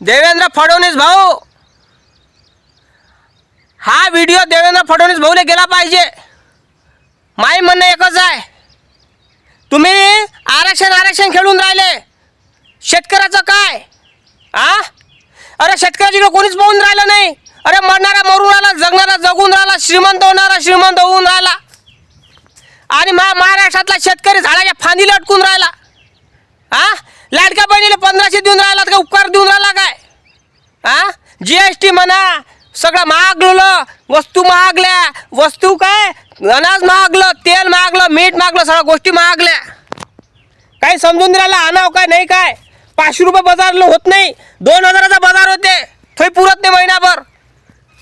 देवेंद्र फडणवीस भाऊ. हा व्हिडिओ देवेंद्र फडणवीस भाऊने गेला पाहिजे. माई म्हणणं एकच आहे. तुम्ही आरक्षण आरक्षण खेळून राहिले. शेतकऱ्याचं काय? आ? अरे शेतकऱ्याची कोणीच पाहून राहिलं नाही. अरे मरणारा मरून राहिला जगणारा जगून राहिला श्रीमंत होणारा श्रीमंत होऊन राहिला. आणि मा महाराष्ट्रातला शेतकरी झाडाच्या फांदीला अटकून राहिला. हा लाडक्या बहिणीला पंधराशे देऊन राहिला का उपकार देऊन राहिला काय? हा जी एस टी म्हणा सगळं महागलं वस्तू महागल्या वस्तू काय? अनाज महागलं तेल महागलं मीठ महागलं सगळ्या गोष्टी महागल्या काही समजून नाही राहिला आणाव काय नाही काय? पाचशे रुपये बाजारला होत नाही दोन हजाराचा बाजार होते थोडी पुरत नाही महिनाभर.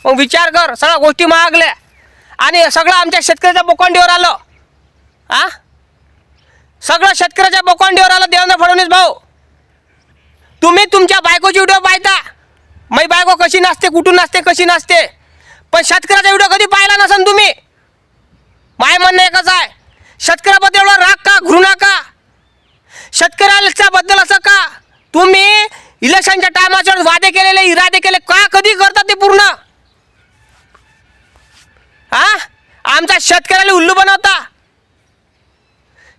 मग विचार कर सगळ्या गोष्टी महागल्या आणि सगळं आमच्या शेतकऱ्याच्या बोकांडीवर आलं. आ? सगळं शेतकऱ्याच्या बोकांडीवर आलं देवेंद्र फडणवीस भाऊ. तुम्ही तुमच्या बायकोची व्हिडिओ पाहता. मै बायको कशी नसते कुठून नसते कशी नसते पण शेतकऱ्याचा व्हिडिओ कधी पाहिला नसन तुम्ही? माय म्हणणं एकच आहे. शेतकऱ्याबद्दल एवढा राग का घृणा का? शेतकऱ्याच्या बद्दल असं का? तुम्ही इलेक्शनच्या टायमाच्या वादे केलेले इरादे केले का कधी करतात ते पूर्ण? हा आमचा शेतकऱ्याला उल्लू बनवता.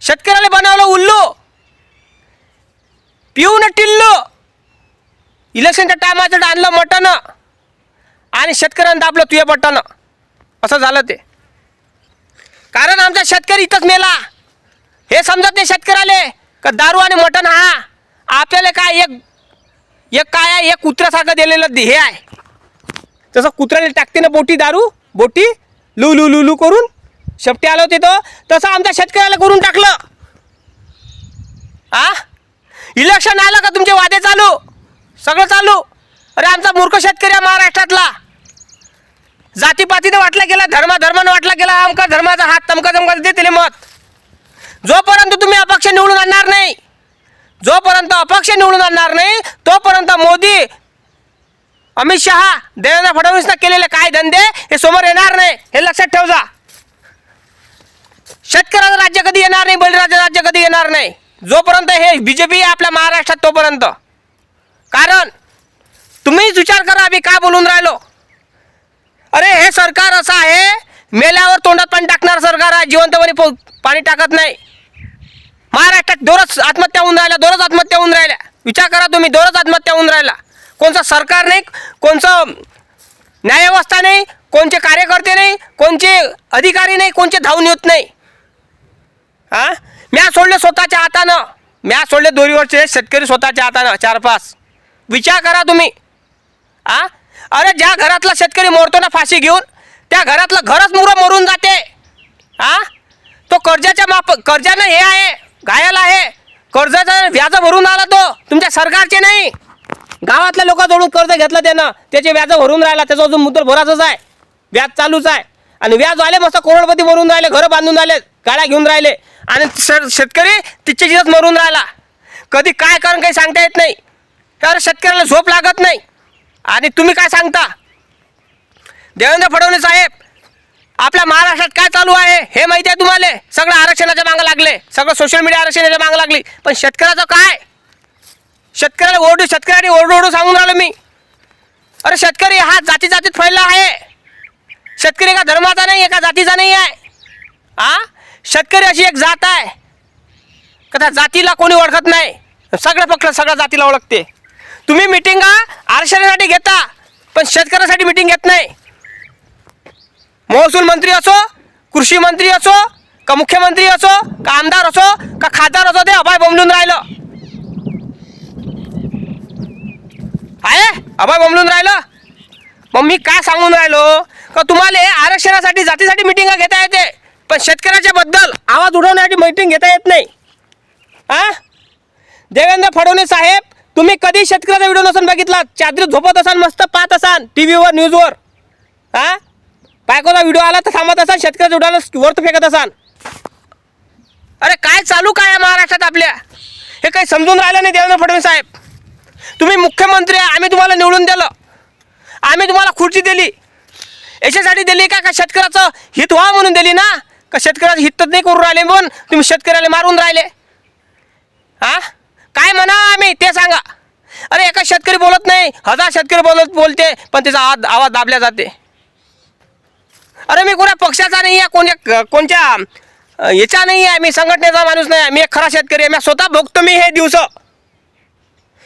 शेतकऱ्याला बनवलं उल्लू. पिऊन टिल्लू. इलेक्शनच्या टायमाचं आणलं मटण. आणि शेतकऱ्यानं दाबलं तुझे बटन असं झालं ते. कारण आमचा शेतकरी इथंच मेला. हे समजत नाही शेतकऱ्याले का दारू आणि मटण हा आपल्याला काय एक एक काय आहे? एक कुत्र्यासारखं दिलेलं हे आहे. तसं कुत्र्याला टाकते ना बोटी दारू बोटी लू लू लू लू करून शेपटी आलो होते तो. तसं आमच्या शेतकऱ्याला करून टाकलं. आ? इलेक्शन आलं का तुमचे वादे चालू? सगळं चालू? अरे आमचा मूर्ख शेतकरी आहे महाराष्ट्रातला. जातीपातीनं वाटला गेला धर्माधर्मानं वाटला गेला अमका धर्माचा हात तमका तमका देतील मत. जोपर्यंत तुम्ही अपक्ष निवडून आणणार नाही जोपर्यंत अपक्ष निवडून आणणार नाही तोपर्यंत मोदी अमित शहा देवेंद्र फडणवीसनं केलेले काय धंदे हे समोर येणार नाही हे लक्षात ठेव जा शेतकऱ्याचं राज्य कधी येणार नाही बळीराजा राज्य कधी येणार नाही. जोपर्यंत हे बीजेपी आपल्या महाराष्ट्रात तोपर्यंत. कारण तुम्हीच विचार करा आम्ही काय बोलून राहिलो. अरे हे सरकार असं आहे मेल्यावर तोंडात पाणी टाकणार सरकार आहे जिवंतपणे पो पाणी टाकत नाही. महाराष्ट्रात दोरच आत्महत्या होऊन राहिल्या दोरच आत्महत्या होऊन राहिल्या. विचार करा तुम्ही दोरच आत्महत्या होऊन राहिला. कोणचं सरकार नाही कोणचं न्यायव्यवस्था नाही कोणचे कार्यकर्ते नाही कोणचे अधिकारी नाही कोणचे धावून येत नाही. हा म्या सोडले स्वतःच्या हातानं. म्या सोडले दोरीवरचे शेतकरी स्वतःच्या हातानं. चार पाच विचार करा तुम्ही. आ? अरे ज्या घरातला शेतकरी मरतो ना फाशी घेऊन त्या घरातलं घरच मुरं मरून जाते. आ? तो कर्जाच्या माप कर्जानं हे आहे घायल आहे. कर्जाचं व्याज भरून आला तो. तुमच्या सरकारचे नाही. गावातल्या लोकांजवळून कर्ज घेतलं त्यानं. त्याचे व्याज भरून राहिला. त्याचा अजून मुद्दल भराचंच आहे. व्याज चालूच आहे. आणि व्याज आले मस्त करोडपती भरून राहिले घरं बांधून राहिले. गाड्या घेऊन राहिले. आणि सर शेतकरी तिच्या जिथंच मरून राहिला. कधी काय कारण काही सांगता येत नाही. तर शेतकऱ्याला झोप लागत नाही. आणि तुम्ही काय सांगता? देवेंद्र फडणवीस साहेब आपल्या महाराष्ट्रात काय चालू आहे हे माहिती आहे तुम्हाला? सगळं आरक्षणाच्या मागं लागले. सगळं सोशल मीडिया आरक्षणाच्या मागं लागली. पण शेतकऱ्याचं काय? शेतकऱ्याला ओरडू शेतकऱ्याने ओरडू ओरडू सांगून राहिलो मी. अरे शेतकरी हा जाती जातीत फैलला आहे. शेतकरी एका धर्माचा नाही एका जातीचा नाही आहे. आ? शेतकरी अशी एक जात आहे. का त्या जातीला कोणी ओळखत नाही. सगळं पक्ष सगळ्या जातीला ओळखते. तुम्ही मिटिंगा आरक्षणासाठी घेता पण शेतकऱ्यासाठी मिटिंग घेत नाही. महसूल मंत्री असो कृषी मंत्री असो का मुख्यमंत्री असो का आमदार असो का खासदार असो ते अभय बमलून राहिलं. आहे? अभय बमलून राहिलं? मग मी काय सांगून राहिलो? का तुम्हाला आरक्षणासाठी जातीसाठी मिटिंगा घेता येते? पण शेतकऱ्याच्या बद्दल आवाज उडवण्यासाठी मीटिंग घेता येत नाही. हा देवेंद्र फडणवीस साहेब तुम्ही कधी शेतकऱ्याचा व्हिडिओ नसून बघितला चादरीत झोपत असाल मस्त पाहत असाल टी व्हीवर न्यूजवर हा बायकोचा व्हिडिओ आला तर थांबत असाल शेतकऱ्याच्या व्हिडिओला वरत फेकत असाल. अरे काय चालू काय आहे महाराष्ट्रात आपल्या? हे काही समजून राहिलं नाही देवेंद्र फडणवीस साहेब. तुम्ही मुख्यमंत्री आहे आम्ही तुम्हाला निवडून दिलं. आम्ही तुम्हाला खुर्ची दिली. याच्यासाठी दिली का का शेतकऱ्याचं हित व्हा म्हणून दिली ना? का शेतकऱ्याचं हितच नाही करून राहिले म्हणून तुम्ही शेतकऱ्याला मारून राहिले? हा काय म्हणा आम्ही ते सांगा. अरे एका शेतकरी बोलत नाही हजार शेतकरी बोलत बोलते पण त्याचा आवाज आवाज दाबल्या जाते. अरे मी कोणा पक्षाचा नाही आहे कोणत्या कोणत्या याचा नाही आहे मी संघटनेचा माणूस नाही आहे मी एक खरा शेतकरी आहे मी स्वतः भोगतो मी हे दिवस.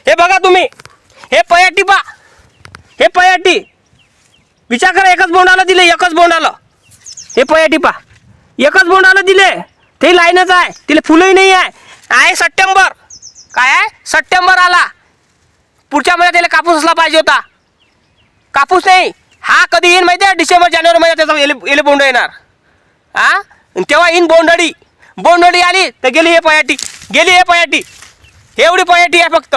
हे बघा तुम्ही हे पयाटी पा. हे पयाटी. विचार करा एकच बोंडाला दिले एकच बोंडाला. हे पयाटी पा. एकच बोंडाला दिले. ते लाईनच आहे. तिला फुलंही नाही आहे. आहे सप्टेंबर. काय आहे? सप्टेंबर आला. पुढच्या महिन्यात त्याला कापूस असला पाहिजे होता. कापूस नाही. हा कधी येईन माहिती आहे? डिसेंबर जानेवारी महिन्यात त्याचा एले एले बोंड येणार. हा आणि तेव्हा येईन बोंडडी. बोंडडी आली तर गेली हे पयाटी. गेली हे पयाटी. हे एवढी पयाटी आहे फक्त.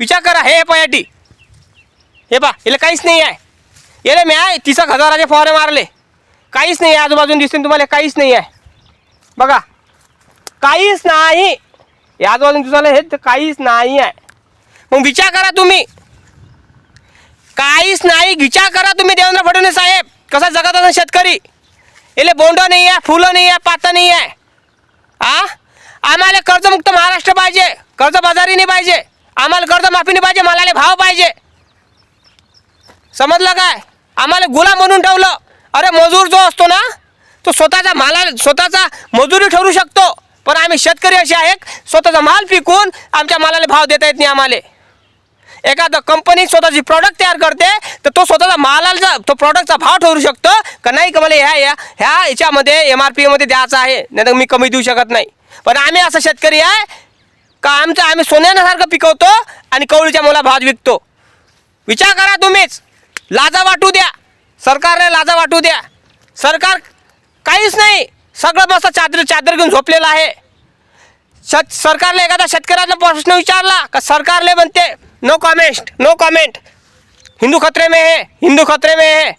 विचार करा हे पयाटी. हे पा याला काहीच नाही आहे. याला मी आहे तिसक हजाराचे फवारे मारले. काहीच नाही आहे आजूबाजून दिसते तुम्हाला काहीच नाही आहे. बघा काहीच नाही. या आजूबाजून तुम्हाला हे तर काहीच नाही आहे. मग विचार करा तुम्ही. काहीच नाही विचार करा तुम्ही देवेंद्र फडणवीस साहेब. कसा जगत असा शेतकरी? याला बोंड नाही आहे फुलं नाही आहे पातं नाही आहे. आ? आम्हाला कर्जमुक्त महाराष्ट्र पाहिजे कर्जबाजारी नाही पाहिजे. आम्हाला कर्जमाफी नाही पाहिजे मालाले भाव पाहिजे. समजलं काय? आम्हाला गुलाम म्हणून ठेवलं. अरे मजूर जो असतो ना तो स्वतःचा माला स्वतःचा मजुरी ठरू शकतो. पण आम्ही शेतकरी असे आहेत स्वतःचा माल पिकून आमच्या मालाला भाव देता येत नाही आम्हाला. एखादं कंपनी स्वतःची प्रॉडक्ट तयार करते तर तो स्वतःचा मालाचा तो प्रॉडक्टचा भाव ठरू शकतो. का नाही का मला ह्या या ह्या याच्यामध्ये एम आर पीमध्ये द्यायचा आहे नाही तर मी कमी देऊ शकत नाही. पण आम्ही असं शेतकरी आहे का आमचं आम्ही सोन्यासारखं पिकवतो आणि कवळीच्या मुला भात विकतो. विचार करा तुम्हीच. लाजा वाटू द्या. सरकारने लाजा वाटू द्या. सरकार काहीच नाही. सगळं मस्त चादर चादर घेऊन झोपलेलं आहे. शेत सरकारला एखादा शेतकऱ्याचा प्रश्न विचारला का सरकारले म्हणते no comment no comment Hindu खतरे में है हिंदू खतरे में है.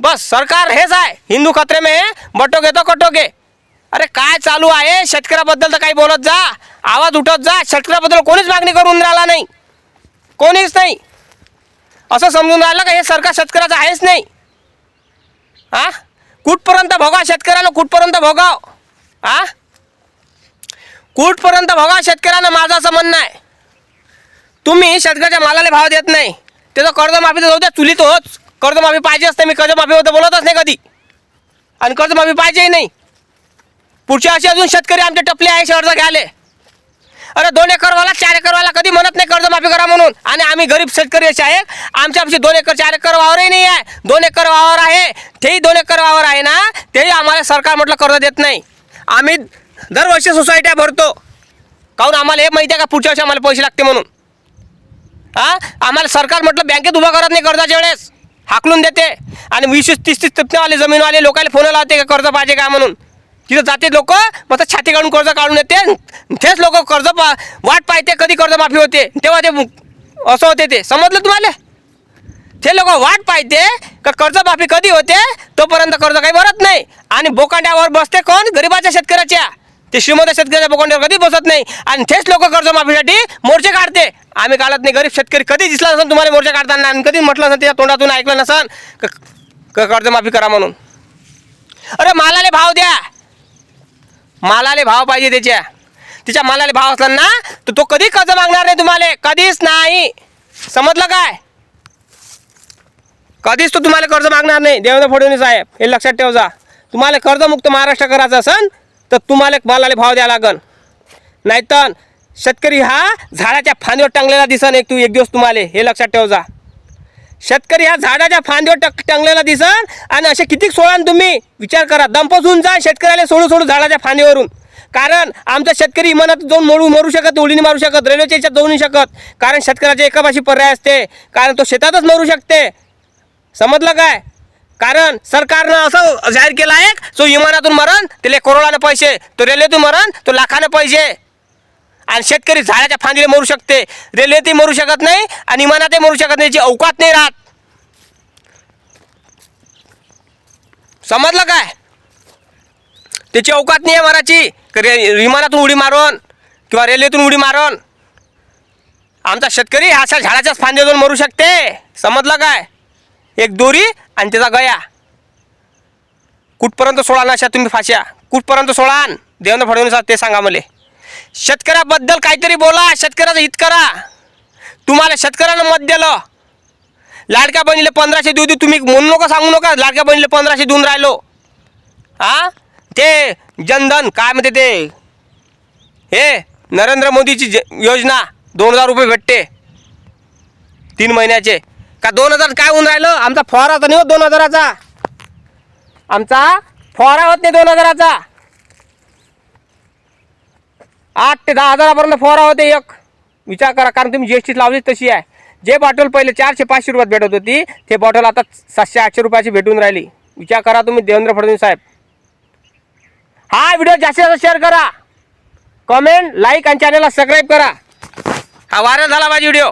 बस सरकार हेच आहे. हिंदू खतरे में है बटोगे तो कटोगे. अरे काय चालू आहे? शेतकऱ्याबद्दल तर काही बोलत जा. आवाज उठत जा. शेतकऱ्याबद्दल कोणीच मागणी करून राहिला नाही. कोणीच नाही. असं समजून राहिलं का हे सरकार शेतकऱ्याचं आहेच नाही. आ? कुठपर्यंत भोगा शेतकऱ्यानं कुठपर्यंत भोगाव? आ? कुठपर्यंत भोगा शेतकऱ्यानं माझं असं म्हणणं आहे. तुम्ही शेतकऱ्याच्या मालाला भाव देत नाही. त्याचं कर्जमाफी तर जाऊ द्या चुलीत होच कर्जमाफी पाहिजे असते मी कर्जमाफी होतं बोलतच नाही कधी. आणि कर्जमाफी पाहिजेही नाही. पुढच्या असे अजून शेतकरी आमचे टपले आहे अर्ज घ्याले. अरे दोन एकरवाला चार एकरवाला कधी म्हणत नाही कर्ज म्हणून आणि आम्ही गरीब शेतकरी असे आहे. आमच्या आमची दोन एकर चार एकर वावरही नाही आहे. दोन एकर वावर आहे. तेही दोन एकर वावर आहे ना तेही आम्हाला सरकार म्हटलं कर्ज देत नाही. आम्ही दरवर्षी सोसायट्या भरतो. काहून आम्हाला हे माहिती आहे का? पुढच्या वर्षी आम्हाला पैसे लागते म्हणून. हा? आम्हाला सरकार म्हटलं बँकेत उभा करत नाही कर्जाच्या वेळेस. हाकलून देते. आणि वीस वीस तीस तीस तपनेवाले जमीनवाले लोकांना फोन लावते का कर्ज पाहिजे का म्हणून. तिथं जाते लोक मग छाती काढून कर्ज काढून येते. तेच लोक कर्ज पा वाट पाहते कधी कर्जमाफी होते. तेव्हा ते असं होते ते. समजलं तुम्हाला? ते लोक वाट पाहिजे का कर्जमाफी कधी होते? तोपर्यंत कर्ज काही भरत नाही. आणि बोकांड्यावर बसते कोण? गरिबाच्या शेतकऱ्याच्या. ते श्रीमंत शेतकऱ्याच्या बोकांड्यावर कधी बसत नाही. आणि तेच लोक कर्जमाफीसाठी मोर्चे काढते. आम्ही काढत नाही गरीब शेतकरी कधी दिसला नसेल तुम्हाला मोर्चे काढताना? आणि कधी म्हटलं नसेल त्याच्या तोंडातून ऐकलं नसेल? क- कर्जमाफी करा म्हणून. अरे मालाले भाव द्या. मालाले भाव पाहिजे त्याच्या. तिच्या मालाले भाव असला ना तर तो कधी कर्ज मागणार नाही तुम्हाला? कधीच नाही. समजलं काय? कधीच तो तुम्हाला कर्ज मागणार नाही. देवेंद्र फडणवीस साहेब हे लक्षात ठेव जा. तुम्हाला कर्जमुक्त महाराष्ट्र करायचं असेल तर तुम्हाला मालाले भाव द्यावा लागन. नाहीतर शेतकरी हा झाडाच्या फांदीवर टांगलेला दिसन एक तू एक दिवस तुम्हाला. हे लक्षात ठेव जा. शेतकरी हा झाडाच्या फांदीवर टक टांगलेला दिसन आणि असे किती सोडान तुम्ही विचार करा. दंपसून जा शेतकऱ्याला सोडू सोडू झाडाच्या फांदीवरून. कारण आमचा शेतकरी इमानात जाऊन मरू मरू शकत उडीने मारू शकत रेल्वेच्या याच्यात जाऊ नाही शकत. कारण शेतकऱ्याच्या एका भाषी पर्याय असते. कारण तो शेतातच मरू शकते. समजलं काय? कारण सरकारनं असं जाहीर केलं आहे जो विमानातून मरण त्याला करोडाने पैसे तो रेल्वेतून मरण तो लाखाने पैसे. आणि शेतकरी झाडाच्या फांदीला मरू शकते. रेल्वेतही मरू शकत नाही आणि विमानातही मरू शकत नाही याची अवकात नाही राहत. समजलं काय? त्याची अवकात नाही आहे माराची रे विमानातून उडी मारून किंवा रेल्वेतून उडी मारून. आमचा शेतकरी अशा झाडाच्याच फांद्यातून मरू शकते. समजलं काय? एक दोरी आणि त्याचा गया. कुठपर्यंत सोडाल अशा तुम्ही फाश्या? कुठपर्यंत सोडान देवेंद्र फडणवीस ते सांगा मला. शेतकऱ्याबद्दल काहीतरी बोला शेतकऱ्याचं हित करा. तुम्हाला शेतकऱ्यानं मत दिलं. लाडक्या बहिणीला पंधराशे देऊ दे तुम्ही म्हणू नका सांगू नका लाडक्या बहिणीला पंधराशे देऊन राहिलो. हां ते जनधन काय म्हणते ते? हे नरेंद्र मोदीची ज योजना दोन हजार रुपये भेटते. तीन महिन्याचे. का दोन हजार काय होऊन राहिलं? आमचा फवारा तर नाही होत दोन हजाराचा. आमचा फवारा होत नाही दोन हजाराचा. आठ ते दहा हजारापर्यंत फवारा होते एक. विचार करा कारण तुम्ही जी एस टी लावली तशी आहे. जे बॉटल पहिले चारशे पाचशे रुपयात भेटत होती ते बॉटल आता सातशे आठशे रुपयाची भेटून राहिली. विचार करा तुम्ही देवेंद्र फडणवीस साहेब. हा व्हिडिओ जास्तीत जास्त शेअर करा. कमेंट लाईक आणि चॅनलला सबस्क्राईब करा. हा व्हायरल झाला माझी व्हिडिओ